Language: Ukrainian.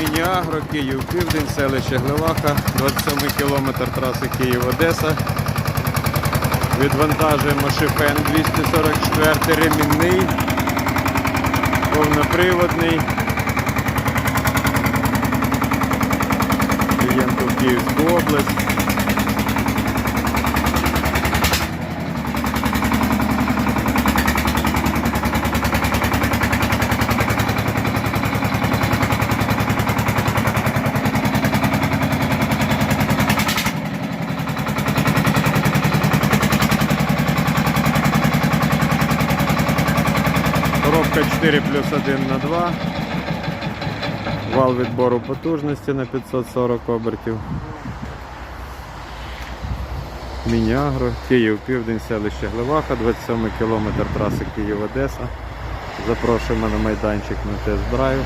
Міні-Агро, Київ Південь, селище Глеваха, 27 кілометр траси Київ-Одеса. Відвантажуємо шифен 244 ремінний, повноприводний. Клієнту Київську область. Коробка 4 плюс 1 на 2. Вал відбору потужності на 540 обертів. Міні-Агро, Київ, Південь, селище Глеваха, 27 кілометр траси Київ-Одеса. Запрошуємо на майданчик на тест-драйв.